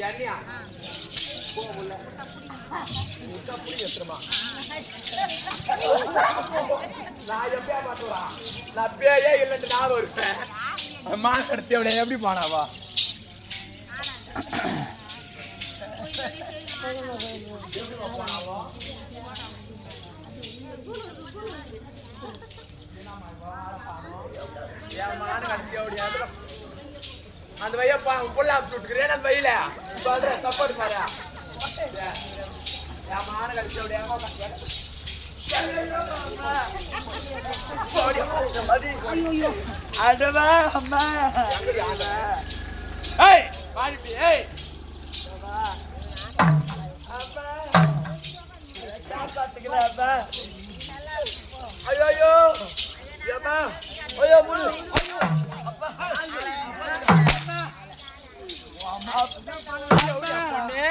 எண்ணெயா போ உள்ள முட்டை புடி எத்துறமா நான் எப்பயா மாட்டுவா? நான் பேயே இல்லைன்னு நான் மான் எப்படி போனாவா மான அந்த வைய பா புள்ள அப்படி விட்டுக்கிறேன் அந்த வையில சொல்றேன் சப்போர்ட் பாரு மான கட்டி அப்படி ஏமா அடவா அம்மா. ஏய் ஏய். ஐயோ ஐயோ. ஐயோ முழு பொண்ணு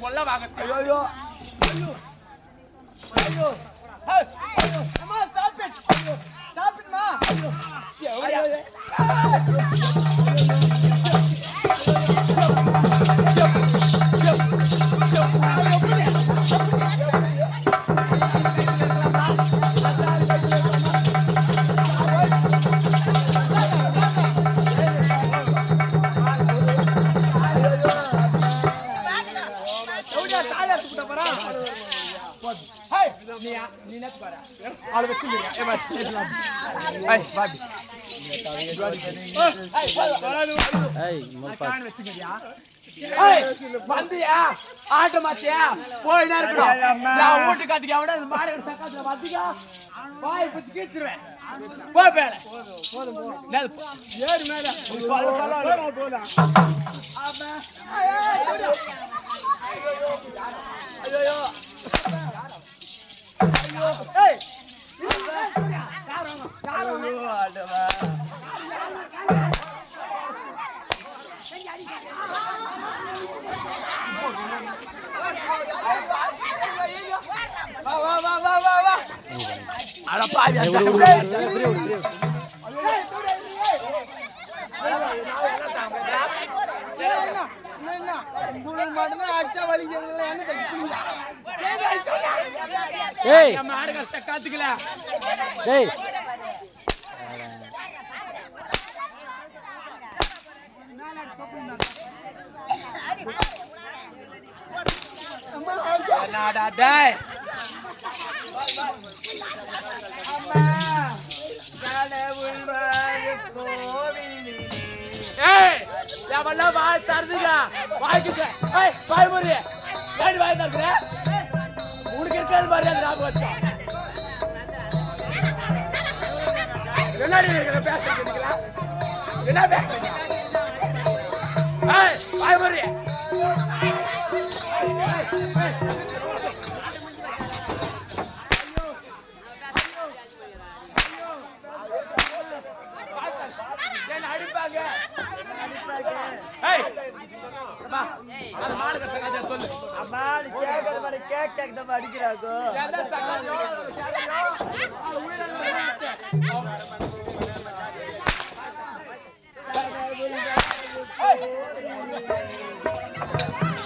கொல்ல வாங்க ஐயோ ஐயோ ஐயோ அம்மா ஸ்டாப் இட் ஸ்டாப் இட் மா ஐயோ ஐயோ பாபி கான் வெச்சுங்கயா ஏய் வந்தியா ஆட்ட மாத்தியா இருக்கணும் மாடு சக்காத்துல வாய் பத்தி போதும் ஏறு மேல போலாம் அட பாவி நம்ம ஆறு கஷ்டம் காத்துக்கல. ஏய். என்னடா டேய். ஏய் எவெல்லாம் வாய் தருதுங்க. வாய்க்குங்க ஏய் வாய் முறி ஏடி வாய் தருதுற உனக்கு இருக்கிறது மாதிரி அந்த ஞாபகம் வச்சா என்னடி நீங்க பேசுறீங்களா என்ன பேசுறீங்க? ஏய் வாய் மறி ஏய் ஏய் அடிப்பாங்க ஏய் அம்மா அந்த மாடு கட்ட சொல்லு அம்மா நீ கேட்கற மாதிரி கேக் கேக் தான்